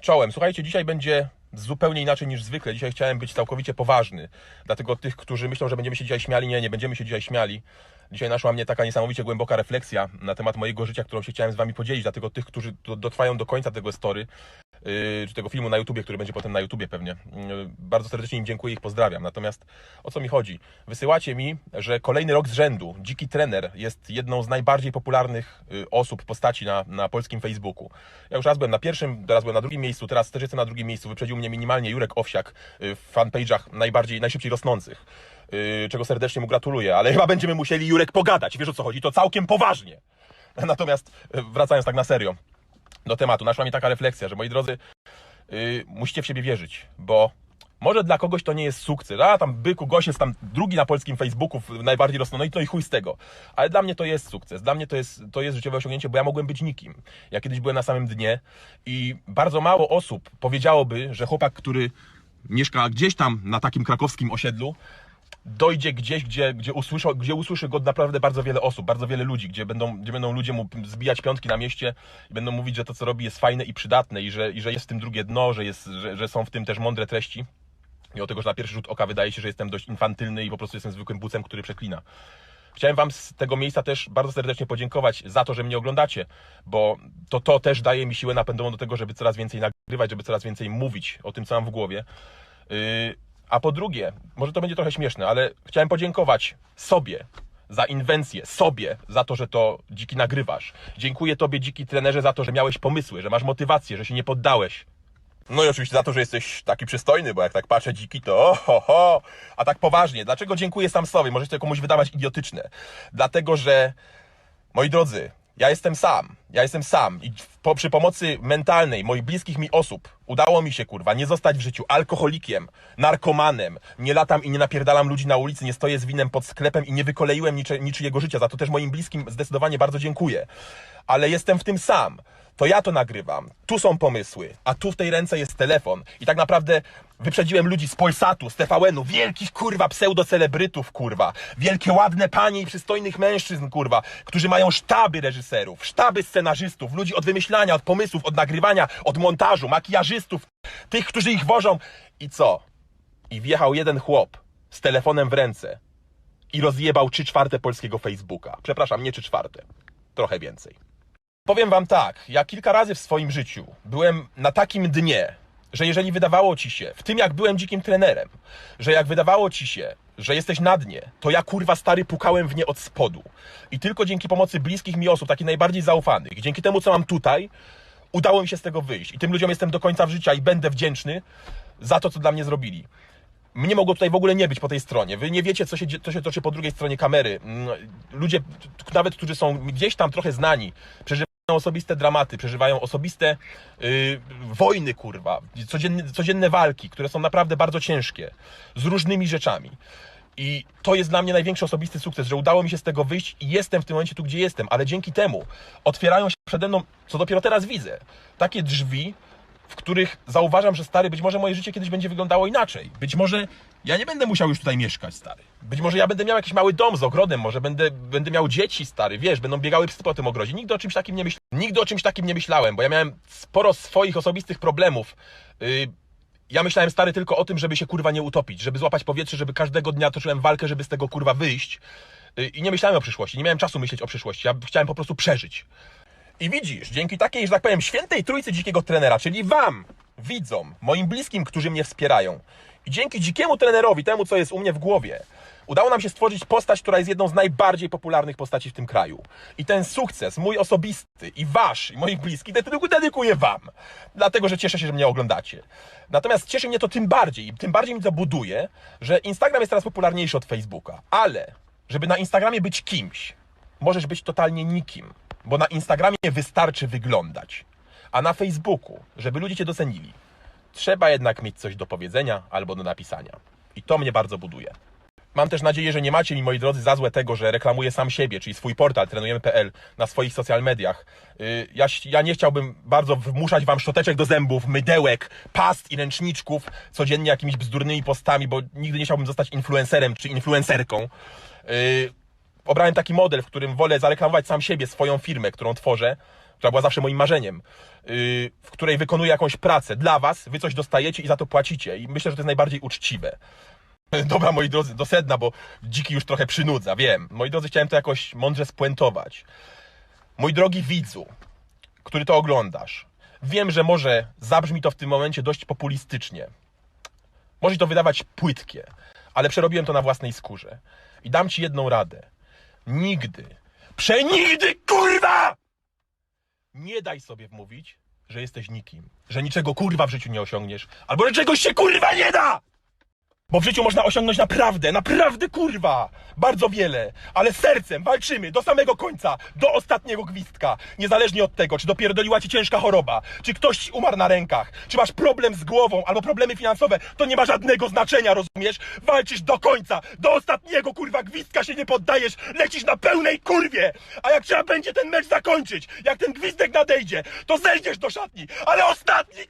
Czołem. Słuchajcie, dzisiaj będzie zupełnie inaczej niż zwykle. Dzisiaj chciałem być całkowicie poważny. Dlatego tych, którzy myślą, że będziemy się dzisiaj śmiali, nie, nie będziemy się dzisiaj śmiali. Dzisiaj naszła mnie taka niesamowicie głęboka refleksja na temat mojego życia, którą się chciałem z Wami podzielić. Dlatego tych, którzy do- dotrwają do końca tego story, czy tego filmu na YouTubie, który będzie potem na YouTubie pewnie, yy, bardzo serdecznie im dziękuję i ich pozdrawiam. Natomiast o co mi chodzi? Wysyłacie mi, że kolejny rok z rzędu Dziki Trener jest jedną z najbardziej popularnych yy, osób, postaci na, na polskim Facebooku. Ja już raz byłem na pierwszym, teraz byłem na drugim miejscu, teraz też jestem na drugim miejscu. Wyprzedził mnie minimalnie Jurek Owsiak w fanpage'ach najbardziej, najszybciej rosnących. Czego serdecznie mu gratuluję, ale chyba będziemy musieli Jurek pogadać, wiesz o co chodzi, to całkiem poważnie. Natomiast wracając tak na serio do tematu, naszła mi taka refleksja, że moi drodzy, yy, musicie w siebie wierzyć, bo może dla kogoś to nie jest sukces, a tam byku gość jest tam drugi na polskim Facebooku, najbardziej rosną, no i to i chuj z tego. Ale dla mnie to jest sukces, dla mnie to jest, to jest życiowe osiągnięcie, bo ja mogłem być nikim. Ja kiedyś byłem na samym dnie i bardzo mało osób powiedziałoby, że chłopak, który mieszka gdzieś tam na takim krakowskim osiedlu, dojdzie gdzieś, gdzie, gdzie, usłyszy, gdzie usłyszy go naprawdę bardzo wiele osób, bardzo wiele ludzi, gdzie będą, gdzie będą ludzie mu zbijać piątki na mieście i będą mówić, że to, co robi, jest fajne i przydatne i że, i że jest w tym drugie dno, że, jest, że, że są w tym też mądre treści. Mimo tego, że na pierwszy rzut oka wydaje się, że jestem dość infantylny i po prostu jestem zwykłym bucem, który przeklina. Chciałem Wam z tego miejsca też bardzo serdecznie podziękować za to, że mnie oglądacie, bo to to też daje mi siłę napędową do tego, żeby coraz więcej nagrywać, żeby coraz więcej mówić o tym, co mam w głowie. Yy, a po drugie, może to będzie trochę śmieszne, ale chciałem podziękować sobie za inwencję, sobie za to, że to dziki nagrywasz. Dziękuję Tobie, dziki trenerze, za to, że miałeś pomysły, że masz motywację, że się nie poddałeś. No i oczywiście za to, że jesteś taki przystojny, bo jak tak patrzę dziki, to ho, ho. A tak poważnie, dlaczego dziękuję sam sobie? Może się to komuś wydawać idiotyczne. Dlatego, że moi drodzy, ja jestem sam. Ja jestem sam i po, przy pomocy mentalnej moich bliskich mi osób udało mi się, kurwa, nie zostać w życiu alkoholikiem, narkomanem, nie latam i nie napierdalam ludzi na ulicy, nie stoję z winem pod sklepem i nie wykoleiłem niczy, niczyjego życia. Za to też moim bliskim zdecydowanie bardzo dziękuję. Ale jestem w tym sam. To ja to nagrywam. Tu są pomysły, a tu w tej ręce jest telefon. I tak naprawdę wyprzedziłem ludzi z Polsatu, z TVN-u, wielkich kurwa pseudocelebrytów, kurwa. Wielkie ładne panie i przystojnych mężczyzn, kurwa, którzy mają sztaby reżyserów, sztaby scenarzystów, ludzi od wymyślania, od pomysłów, od nagrywania, od montażu, makijażystów, tych, którzy ich wożą. I co? I wjechał jeden chłop z telefonem w ręce i rozjebał trzy czwarte polskiego Facebooka. Przepraszam, nie trzy czwarte. Trochę więcej. Powiem wam tak, ja kilka razy w swoim życiu byłem na takim dnie, że jeżeli wydawało ci się, w tym jak byłem dzikim trenerem, że jak wydawało ci się, że jesteś na dnie, to ja kurwa stary pukałem w nie od spodu. I tylko dzięki pomocy bliskich mi osób, takich najbardziej zaufanych, dzięki temu co mam tutaj, udało mi się z tego wyjść. I tym ludziom jestem do końca życia i będę wdzięczny za to, co dla mnie zrobili. Mnie mogło tutaj w ogóle nie być po tej stronie. Wy nie wiecie, co się, co się toczy po drugiej stronie kamery. Mm, Ludzie, nawet którzy są gdzieś tam trochę znani, przeżywają osobiste dramaty, przeżywają osobiste yy, wojny, kurwa, codzienne, codzienne walki, które są naprawdę bardzo ciężkie, z różnymi rzeczami. I to jest dla mnie największy osobisty sukces, że udało mi się z tego wyjść i jestem w tym momencie tu, gdzie jestem, ale dzięki temu otwierają się przede mną, co dopiero teraz widzę, takie drzwi, w których zauważam, że stary, być może moje życie kiedyś będzie wyglądało inaczej. Być może ja nie będę musiał już tutaj mieszkać, stary. Być może ja będę miał jakiś mały dom z ogrodem, może będę, będę miał dzieci, stary, wiesz, będą biegały psy po tym ogrodzie. Nigdy o czymś takim nie myślałem. Nigdy o czymś takim nie myślałem, bo ja miałem sporo swoich osobistych problemów. Yy, ja myślałem, stary, tylko o tym, żeby się kurwa nie utopić, żeby złapać powietrze, żeby każdego dnia toczyłem walkę, żeby z tego kurwa wyjść. Yy, I nie myślałem o przyszłości, nie miałem czasu myśleć o przyszłości. Ja chciałem po prostu przeżyć. I widzisz, dzięki takiej, że tak powiem, świętej trójcy dzikiego trenera, czyli wam, widzom, moim bliskim, którzy mnie wspierają, i dzięki dzikiemu trenerowi, temu, co jest u mnie w głowie, udało nam się stworzyć postać, która jest jedną z najbardziej popularnych postaci w tym kraju. I ten sukces, mój osobisty i wasz, i moich bliskich, dedyku- dedykuję wam. Dlatego, że cieszę się, że mnie oglądacie. Natomiast cieszy mnie to tym bardziej, i tym bardziej mi to buduje, że Instagram jest teraz popularniejszy od Facebooka. Ale, żeby na Instagramie być kimś, możesz być totalnie nikim, bo na Instagramie wystarczy wyglądać, a na Facebooku, żeby ludzie cię docenili, trzeba jednak mieć coś do powiedzenia albo do napisania. I to mnie bardzo buduje. Mam też nadzieję, że nie macie mi, moi drodzy, za złe tego, że reklamuję sam siebie, czyli swój portal trenujemy.pl na swoich social mediach. Yy, Ja, ja nie chciałbym bardzo wmuszać wam szczoteczek do zębów, mydełek, past i ręczniczków codziennie jakimiś bzdurnymi postami, bo nigdy nie chciałbym zostać influencerem czy influencerką. Obrałem taki model, w którym wolę zareklamować sam siebie, swoją firmę, którą tworzę, która była zawsze moim marzeniem, yy, w której wykonuję jakąś pracę dla was, wy coś dostajecie i za to płacicie. I myślę, że to jest najbardziej uczciwe. Dobra, moi drodzy, do sedna, bo dziki już trochę przynudza, wiem. Moi drodzy, chciałem to jakoś mądrze spuentować. Mój drogi widzu, który to oglądasz, wiem, że może zabrzmi to w tym momencie dość populistycznie. Może to wydawać płytkie, ale przerobiłem to na własnej skórze. I dam ci jedną radę. Nigdy, przenigdy, kurwa! Nie daj sobie wmówić, że jesteś nikim. Że niczego kurwa w życiu nie osiągniesz. Albo że czegoś się kurwa nie da! Bo w życiu można osiągnąć naprawdę, naprawdę kurwa! Bardzo wiele, ale sercem walczymy do samego końca, do ostatniego gwizdka. Niezależnie od tego, czy dopierdoliła ci ciężka choroba, czy ktoś umarł na rękach, czy masz problem z głową albo problemy finansowe, to nie ma żadnego znaczenia, rozumiesz? Walczysz do końca, do ostatniego kurwa gwizdka się nie poddajesz, lecisz na pełnej kurwie! A jak trzeba będzie ten mecz zakończyć, jak ten gwizdek nadejdzie, to zejdziesz do szatni, ale ostatni